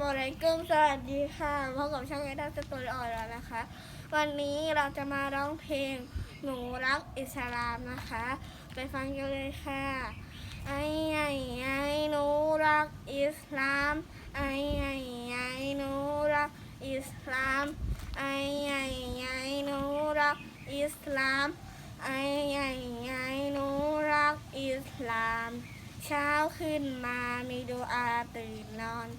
มอะลัยกุมสวัสดีค่ะพบกับช่องไอดัสตูดิโอแล้วนะคะ วันนี้เราจะมาร้องเพลงหนูรักอิสลามนะคะ ไปฟังกันเลยค่ะ ไอ้ไอ้ไอ้หนูรักอิสลาม ไอ้ไอ้ไอ้หนูรักอิสลาม ไอ้ไอ้ไอ้หนูรักอิสลาม ไอ้ไอ้ไอ้หนูรักอิสลาม เช้าขึ้นมามีดูอาตื่นนอน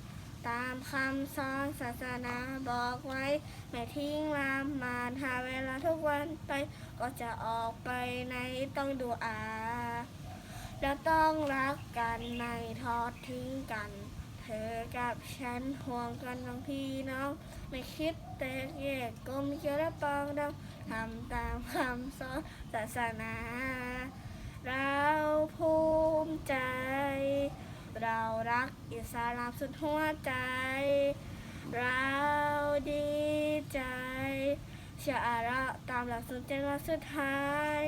ตามคำสอนศาสนาบอกไว้ ไม่ทิ้งลามมาหาเวลาทุกวันไป ก็จะออกไปในต้องดูอาแล้วต้องรักกันในทอดทิ้งกัน เธอกับฉันห่วงกันทั้งพี่น้อง ไม่คิดแตกแยกกลมเกลียวและปองดองทำตามคำสอนศาสนา เราภูมิใจ เรารักอิสลามสุดหัวใจ เราดีใจเชื่ออาระห์ตามหลักสุดเจนวันสุดท้าย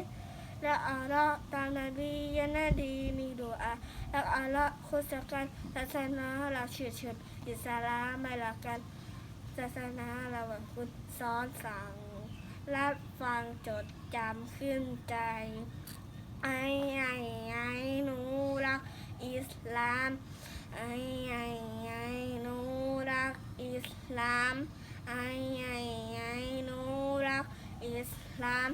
และอาระตามนบียะนาดีมีดูอาและอาระห์คุสกันศาสนาเราเชื่อเชื่ออิสลามไม่ละกันศาสนาเราแบบคุณสอนสั่งรับฟังจดจำขึ้นใจ ไอ้ไอ้ไอ้หนูรักอิสลาม ไอ้ไอ้ไอ้หนูรักอิสลามไอ้ไอ้ไอ้หนูรักอิสลาม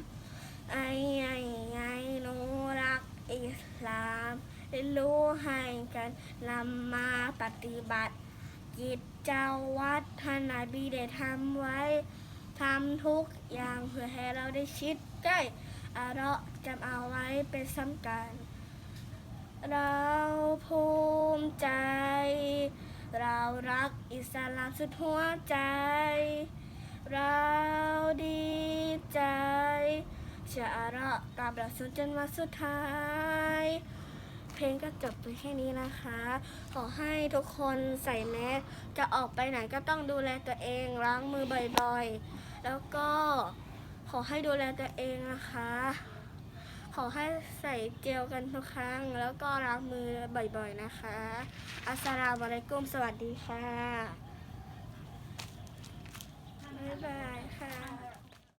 ไอ้ไอ้ไอ้หนูรักอิสลามได้รู้ให้กันนำมาปฏิบัติกิจเจ้าวัดท่านนบีได้ทำไว้ทำทุกอย่างเพื่อให้เราได้ชิดใกล้อาเราะจำเอาไว้เป็นสำคัญ เราภูมิใจ เรารักอิสลามสุดหัวใจ เราดีใจเชื่อาระตามหลักสูตรจนวันสุดท้าย เพลงก็จบไปแค่นี้นะคะ ขอให้ทุกคนใส่แมสจะออกไปไหนก็ต้องดูแลตัวเองล้างมือบ่อยๆ แล้วก็ขอให้ดูแลตัวเองนะคะ ขอให้ใส่เจลกันทุกครั้ง แล้วก็ล้างมือบ่อยๆนะคะ อัสสลามุอะลัยกุมสวัสดีค่ะ บ๊ายบายค่ะ